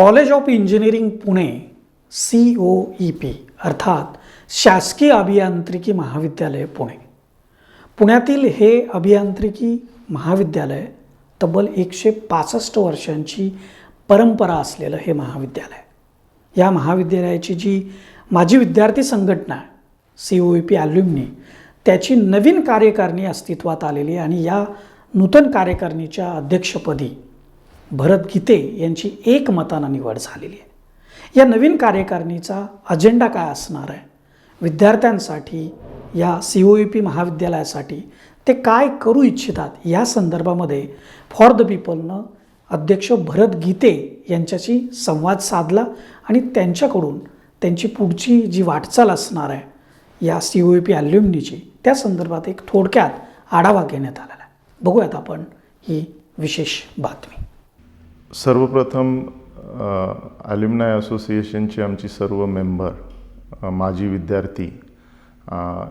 College of engineering Pune C O E P अर्थात शासकीय अभियांत्रिकी महाविद्यालय पुणे. पुण्यातील हे अभियांत्रिकी महाविद्यालय तब्बल एकशे पासष्ट वर्षांची परंपरा असलेलं हे महाविद्यालय. या महाविद्यालयाची जी माजी विद्यार्थी संघटना आहे C O E P alumni त्याची नवीन कार्यकारिणी अस्तित्वात आलेली आणि या नूतन कार्यकारिणीच्या अध्यक्षपदी भरत गीते यांची एकमतानं निवड झालेली आहे. या नवीन कार्यकारिणीचा अजेंडा काय असणार आहे? विद्यार्थ्यांसाठी या सी ओ यू पी महाविद्यालयासाठी ते काय करू इच्छितात? या संदर्भामध्ये फॉर द पीपलनं अध्यक्ष भरत गीते यांच्याशी संवाद साधला आणि त्यांच्याकडून त्यांची पुढची जी वाटचाल असणार आहे या सी ओ पी ॲल्युमिनीची त्या संदर्भात एक थोडक्यात आढावा घेण्यात आलेला आहे. बघूयात आपण ही विशेष बातमी. सर्वप्रथम ॲल्युमिनाय असोसिएशनचे आमची सर्व मेंबर माजी विद्यार्थी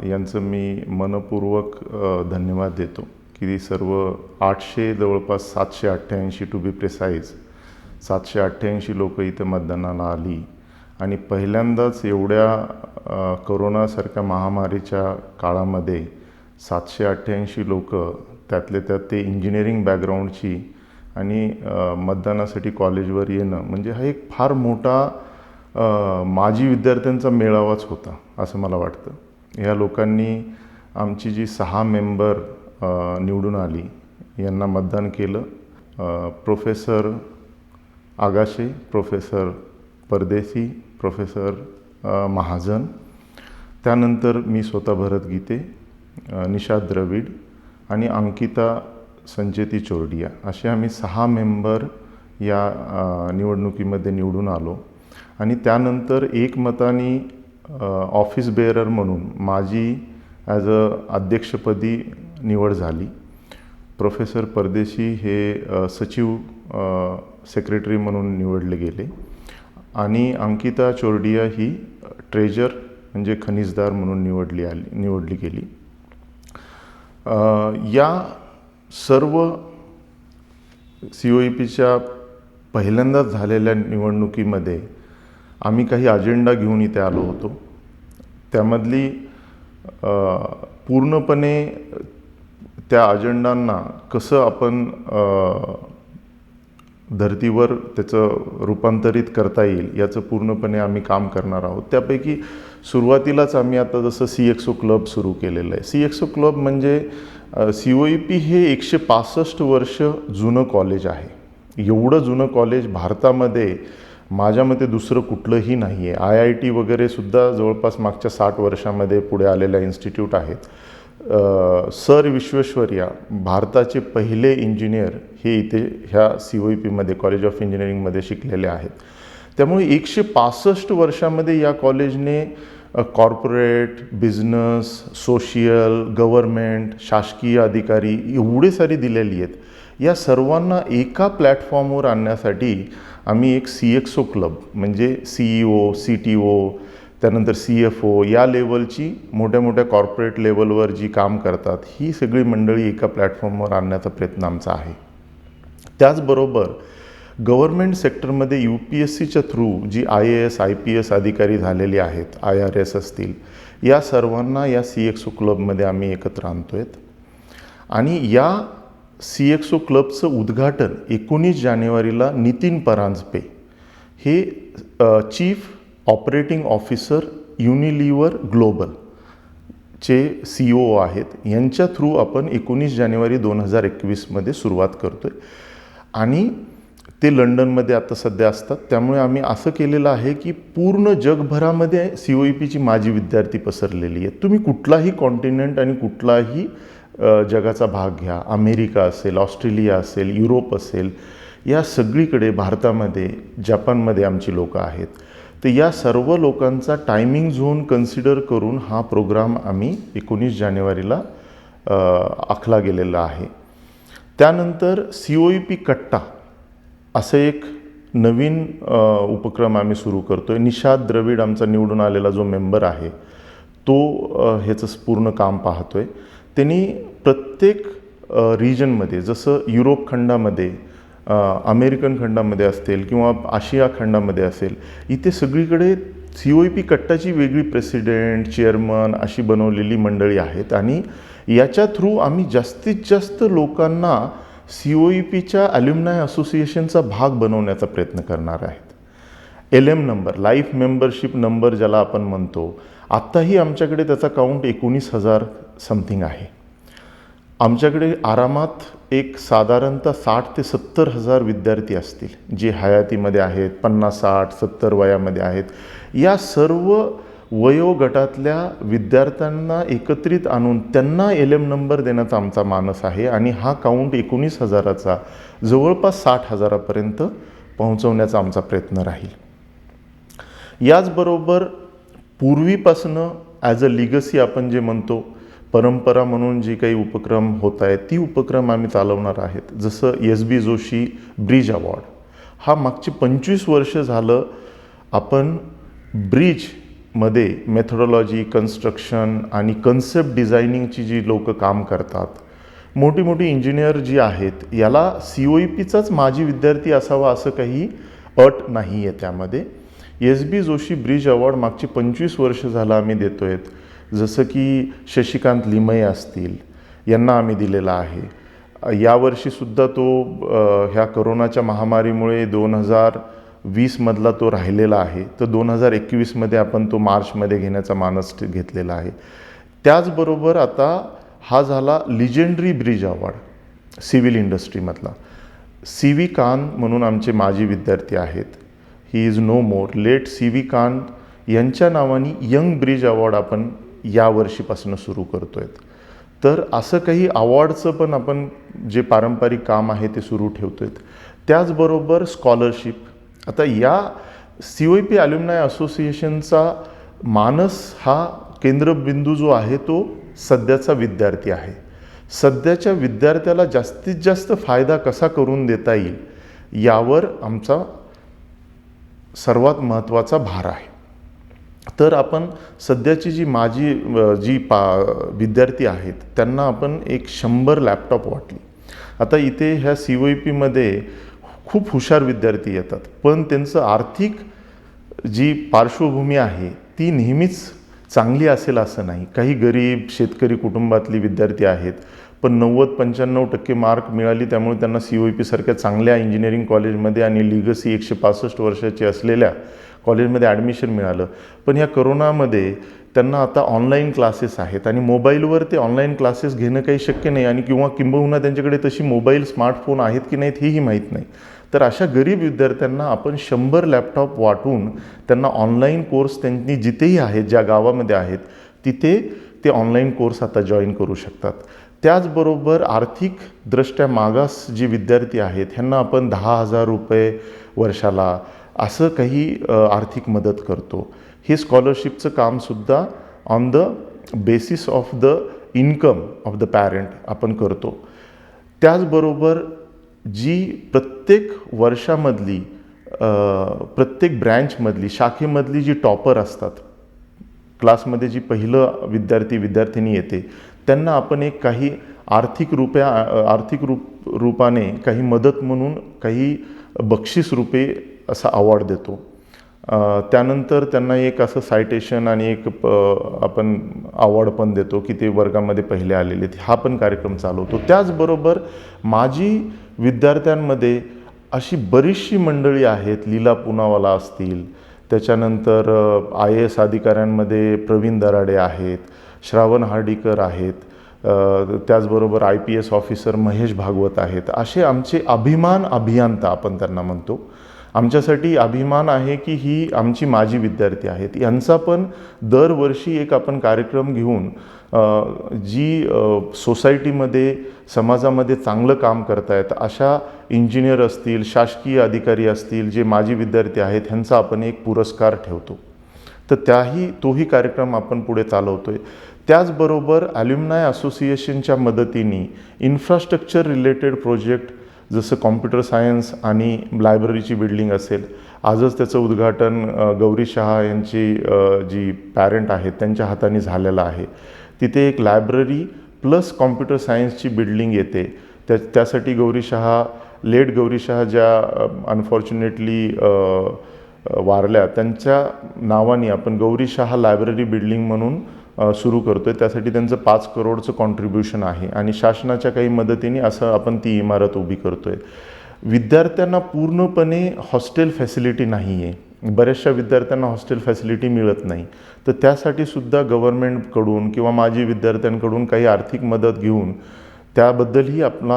यांचं मी मनपूर्वक धन्यवाद देतो की ती सर्व आठशे जवळपास सातशे अठ्ठ्याऐंशी टू बी प्रेसाईज सातशे अठ्ठ्याऐंशी लोकं इथं मतदानाला आली. आणि पहिल्यांदाच एवढ्या करोनासारख्या महामारीच्या काळामध्ये सातशे अठ्ठ्याऐंशी लोकं त्यातले त्यात ते इंजिनिअरिंग बॅकग्राऊंडची आणि मतदानासाठी कॉलेजवर येणं म्हणजे हा एक फार मोठा माजी विद्यार्थ्यांचा मेळावाच होता असं मला वाटतं. ह्या लोकांनी आमची जी सहा मेंबर निवडून आली यांना मतदान केलं. Professor Agashe professor Pardesi professor Mahajan. त्यानंतर मी स्वतः भरत गीते निषाद द्रविड आणि अंकिता संचेती चोरडिया असे आम्ही सहा मेंबर या निवडणुकीमध्ये निवडून आलो. आणि त्यानंतर एकमताने ऑफिस बेअरर म्हणून माझी ॲज अ अध्यक्षपदी निवड झाली. प्रोफेसर परदेशी हे सचिव सेक्रेटरी म्हणून निवडले गेले. आणि अंकिता चोरडिया ही ट्रेजर म्हणजे खनिजदार म्हणून निवडली आली निवडली गेली. या सर्व सी ओ ई पीच्या पहिल्यांदाच झालेल्या निवडणुकीमध्ये आम्ही काही अजेंडा घेऊन इथे आलो होतो. त्यामधली पूर्णपणे त्या अजेंडांना कसं आपण धर्तीवर त्याचं रूपांतरित करता येईल याचं पूर्णपणे आम्ही काम करणार आहोत. त्यापैकी सुरुवातीलाच आम्ही आता जसं सी एक्सओ क्लब सुरू केलेलं आहे. सी एक्सओ क्लब म्हणजे सी ओ ई पी हे एकशे पासष्ट वर्ष जुनं कॉलेज आहे. एवढं जुनं कॉलेज भारतामध्ये माझ्या मते दुसरं कुठलंही नाही आहे आय आय टी वगैरे सुद्धा जवळपास मागच्या साठ वर्षामध्ये पुढे आलेल्या इन्स्टिट्यूट आहेत. सर विश्वेश्वरया भारताचे पहिले इंजिनियर हे इथे ह्या सी ओ पीमध्ये कॉलेज ऑफ इंजिनिअरिंगमध्ये शिकलेले आहेत. त्यामुळे एकशे पासष्ट वर्षामध्ये या कॉलेजने कॉर्पोरेट बिझनेस सोशियल गव्हर्मेंट शासकीय अधिकारी एवढे सारी दिलेली आहेत. या सर्वांना एका प्लॅटफॉर्मवर आणण्यासाठी आम्ही एक सी एक्स ओ क्लब म्हणजे C E O C T O त्यानंतर सी एफ ओ या लेवलची मोठ्या मोठ्या कॉर्पोरेट लेवलवर जी काम करतात ही सगळी मंडळी एका प्लॅटफॉर्मवर आणण्याचा प्रयत्न आमचा आहे. त्याचबरोबर गव्हर्मेंट सेक्टरमध्ये यू पी एस सीच्या through G I A S I P S अधिकारी झालेले आहेत आय आर एस असतील या सर्वांना या सी एक्स ओ क्लबमध्ये आम्ही एकत्र आणतो आहेत आणि या सी एक्स ओ क्लबचं उद्घाटन एकोणीस जानेवारीला नितीन परांजपे हे chief operating officer Unilever global चे सी ओ आहेत. यांच्या थ्रू आपण एकोणीस जानेवारी दोन हजार एकवीसमध्ये सुरुवात करतो आहे आणि ते लंडनमध्ये आता सध्या असतात. त्यामुळे आम्ही असं केलेलं आहे की पूर्ण जगभरामध्ये सी ओ ई पीची माझी विद्यार्थी पसरलेली आहेत. तुम्ही कुठलाही कॉन्टिनेंट आणि कुठलाही जगाचा भाग घ्या. अमेरिका असेल ऑस्ट्रेलिया असेल युरोप असेल या सगळीकडे भारतामध्ये जपानमध्ये आमची लोकं आहेत. तर या सर्व लोकांचा टायमिंग झोन कन्सिडर करून हा प्रोग्राम आम्ही एकोणीस जानेवारीला आखला गेलेला आहे. त्यानंतर सी ओ ई पी कट्टा असं एक नवीन उपक्रम आम्ही सुरू करतो आहे निषाद द्रविड आमचा निवडून आलेला जो मेंबर आहे तो ह्याचं पूर्ण काम पाहतो आहे त्यांनी प्रत्येक रिजनमध्ये जसं युरोप खंडामध्ये अमेरिकन खंडामध्ये असतील किंवा आशिया खंडामध्ये असेल इथे सगळीकडे सी ओ पी कट्टाची वेगळी प्रेसिडेंट चेअरमन अशी बनवलेली मंडळी आहेत आणि याच्या थ्रू आम्ही जास्तीत जास्त लोकांना सी ओ ई पीच्या अल्युमनाय असोसिएशनचा भाग बनवण्याचा प्रयत्न करणार आहेत. L M number life membership number ज्याला आपण म्हणतो आत्ताही आमच्याकडे त्याचा काउंट एकोणीस हजार समथिंग आहे. आमच्याकडे आरामात एक साधारणतः साठ ते सत्तर हजार विद्यार्थी असतील जे हयातीमध्ये आहेत पन्नास साठ सत्तर वयामध्ये आहेत. या सर्व वयोगटातल्या विद्यार्थ्यांना एकत्रित आणून त्यांना एल एम नंबर देण्याचा आमचा मानस आहे आणि हा काउंट एकोणीस हजाराचा जवळपास साठ हजारापर्यंत पोहोचवण्याचा आमचा प्रयत्न राहील. याचबरोबर पूर्वीपासनं ॲज अ लिगसी आपण जे म्हणतो परंपरा म्हणून जी काही उपक्रम होत आहेत ती उपक्रम आम्ही चालवणार आहेत. जसं S B Joshi bridge award. हा मागची पंचवीस वर्ष झालं आपण ब्रिजमध्ये मेथडॉलॉजी कन्स्ट्रक्शन आणि कन्सेप्ट डिझायनिंगची जी लोक काम करतात मोठी मोठी इंजिनियर जी आहेत याला सी ओ ई पीचाच माजी विद्यार्थी असावा असं काही अट नाही आहे त्यामध्ये. S B Joshi bridge award मागची पंचवीस वर्ष झालं आम्ही देतो आहेत जसं की शशिकांत लिमये असतील यांना आम्ही दिलेला आहे. यावर्षीसुद्धा तो ह्या करोनाच्या महामारीमुळे दोन हजार वीसमधला तो राहिलेला आहे. तर दोन हजार एकवीसमध्ये आपण तो मार्चमध्ये घेण्याचा मानस घेतलेला आहे. त्याचबरोबर आता हा झाला लिजेंडरी ब्रिज अवॉर्ड सिव्हिल इंडस्ट्रीमधला सी व्ही कान म्हणून आमचे माजी विद्यार्थी आहेत. He is no more late C V Kan यांच्या नावाने यंग ब्रिज अवॉर्ड आपण या वर्षीपासून सुरू करतो आहेत तर असं काही अवॉर्डचं पण आपण जे पारंपरिक काम आहे ते सुरू ठेवतो आहेत त्याचबरोबर स्कॉलरशिप. आता या सी ओ पी ॲल्युमनाय असोसिएशनचा मानस हा केंद्रबिंदू जो आहे तो सध्याचा विद्यार्थी आहे. सध्याच्या विद्यार्थ्याला जास्तीत जास्त फायदा कसा करून देता येईल यावर आमचा सर्वात महत्त्वाचा भार आहे. तर आपण सध्याची जी माझी जी पा विद्यार्थी आहेत त्यांना आपण एक शंभर लॅपटॉप वाटली. आता इथे ह्या सी ओ ई पीमध्ये खूप हुशार विद्यार्थी येतात पण त्यांचं आर्थिक जी पार्श्वभूमी आहे ती नेहमीच चांगली असेल असं नाही. काही गरीब शेतकरी कुटुंबातली विद्यार्थी आहेत पण नव्वद पंच्याण्णव टक्के मार्क मिळाली त्यामुळे त्यांना सी ओ ई पीसारख्या चांगल्या इंजिनिअरिंग कॉलेजमध्ये आणि लिगसी एकशे पासष्ट वर्षाची असलेल्या कॉलेजमध्ये ॲडमिशन मिळालं. पण ह्या करोनामध्ये त्यांना आता ऑनलाईन क्लासेस आहेत आणि मोबाईलवर ते ऑनलाईन क्लासेस घेणं काही शक्य नाही आणि किंवा किंबहुना त्यांच्याकडे तशी मोबाईल स्मार्टफोन आहेत की नाहीत हेही माहीत नाही. तर अशा गरीब विद्यार्थ्यांना आपण शंभर लॅपटॉप वाटून त्यांना ऑनलाईन कोर्स त्यांनी जिथेही आहेत ज्या गावामध्ये आहेत तिथे ते ऑनलाईन कोर्स आता जॉईन करू शकतात. त्याचबरोबर आर्थिकदृष्ट्या मागास जी विद्यार्थी आहेत ह्यांना आपण दहा हजार रुपये वर्षाला असं काही आर्थिक मदत करतो. हे स्कॉलरशिपचं कामसुद्धा on the basis of the income of the parent आपण करतो. त्याचबरोबर जी प्रत्येक वर्षामधली प्रत्येक ब्रँचमधली शाखेमधली जी टॉपर असतात क्लासमध्ये जी पहिलं विद्यार्थी विद्यार्थिनी येते त्यांना आपण एक काही आर्थिक रुपया आर्थिक रूप रूपाने काही मदत म्हणून काही बक्षीस रूपे असा अवॉर्ड देतो. त्यानंतर त्यांना एक असं सायटेशन आणि एक प आपण अवॉर्ड पण देतो की ते वर्गामध्ये पहिले आलेले आहेत. हा पण कार्यक्रम चालवतो. त्याचबरोबर माजी विद्यार्थ्यांमध्ये अशी बरीचशी मंडळी आहेत लीला पुनावाला असतील त्याच्यानंतर आय ए एस अधिकाऱ्यांमध्ये प्रवीण दराडे आहेत श्रावण हार्डीकर आहेत त्याचबरोबर I P S officer Mahesh Bhagwat आहेत. असे आमचे अभिमान अभियंता आपण त्यांना म्हणतो. आमच्यासाठी अभिमान आहे की ही आमची माजी विद्यार्थी आहेत. यांचा पण दरवर्षी एक आपण कार्यक्रम घेऊन जी सोसायटीमध्ये समाजामध्ये चांगलं काम करतायत अशा इंजिनियर असतील शासकीय अधिकारी असतील जे माजी विद्यार्थी आहेत ह्यांचा आपण एक पुरस्कार ठेवतो. तर त्याही तोही कार्यक्रम आपण पुढे चालवतो आहे त्याचबरोबर ॲल्युमनाय असोसिएशनच्या मदतीने इन्फ्रास्ट्रक्चर रिलेटेड प्रोजेक्ट जसं कॉम्प्युटर सायन्स आणि लायब्ररीची बिल्डिंग असेल आजच त्याचं उद्घाटन गौरी शहा यांची जी पॅरेंट आहेत त्यांच्या हाताने झालेलं आहे. तिथे एक लायब्ररी प्लस कॉम्प्युटर सायन्सची बिल्डिंग येते. त्या त्यासाठी गौरी शहा लेट गौरी शहा ज्या अनफॉर्च्युनेटली वारल्या त्यांच्या नावाने आपण गौरी शहा लायब्ररी बिल्डिंग म्हणून अ, सुरू करतोय. त्यासाठी त्यांचं पाच करोडचं कॉन्ट्रीब्युशन आहे. आणि शासनाच्या काही मदतीने असं आपण ती इमारत उभी करतोय. विद्यार्थ्यांना पूर्णपणे हॉस्टेल फॅसिलिटी नाही आहे बऱ्याचशा विद्यार्थ्यांना हॉस्टेल फॅसिलिटी मिळत नाही. तर त्यासाठी सुद्धा गव्हर्नमेंटकडून किंवा माजी विद्यार्थ्यांकडून काही आर्थिक मदत घेऊन त्याबद्दलही आपला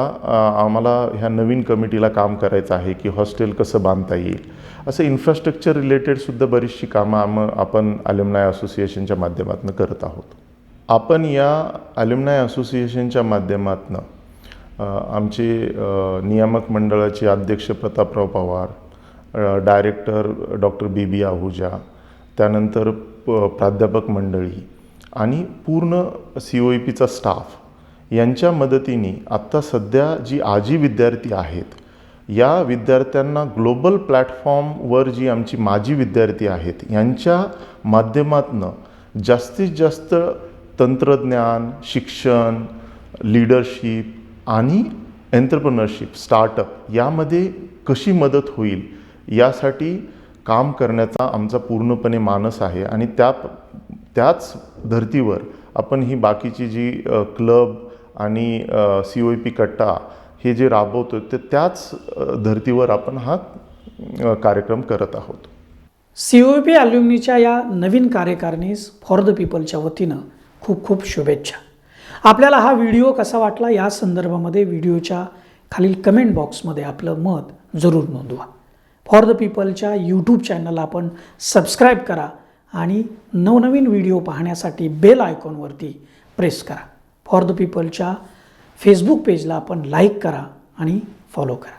आम्हाला ह्या नवीन कमिटीला काम करायचं आहे की हॉस्टेल कसं बांधता येईल. असं इन्फ्रास्ट्रक्चर रिलेटेडसुद्धा बरीचशी कामं आम आपण अल्युमनाय असोसिएशनच्या माध्यमातून करत आहोत. आपण या अल्युमनाय असोसिएशनच्या माध्यमातून आमचे नियामक मंडळाचे अध्यक्ष Prataprao Pawar director doctor B B Ahuja त्यानंतर प प्राध्यापक मंडळी आणि पूर्ण सी ओ ई पीचा स्टाफ यांच्या मदतीने आत्ता सध्या जी आजी विद्यार्थी आहेत या विद्यार्थ्यांना ग्लोबल प्लॅटफॉर्मवर जी आमची माजी विद्यार्थी आहेत यांच्या माध्यमातनं जास्तीत जास्त तंत्रज्ञान शिक्षण लीडरशिप आणि एंटरप्रनरशिप स्टार्टअप यामध्ये कशी मदत होईल यासाठी काम करण्याचा आमचा पूर्णपणे मानस आहे आणि त्या त्याच धर्तीवर आपण ही बाकीची जी क्लब आणि सी ओ पी कट्टा हे जे राबवतो ते त्याच धर्तीवर आपण हा कार्यक्रम करत आहोत. सी ओ पी अल्युमिनीच्या या नवीन कार्यकारिणीस फॉर द पीपलच्या वतीनं खूप खूप शुभेच्छा. आपल्याला हा व्हिडिओ कसा वाटला या संदर्भामध्ये व्हिडिओच्या खालील कमेंट बॉक्समध्ये आपलं मत जरूर नोंदवा. फॉर द पीपलच्या यूट्यूब चॅनलला आपण सबस्क्राईब करा आणि नवनवीन व्हिडिओ पाहण्यासाठी बेल आयकॉनवरती प्रेस करा. फॉर द पीपलच्या फेसबुक पेजला आपण लाईक करा आणि फॉलो करा.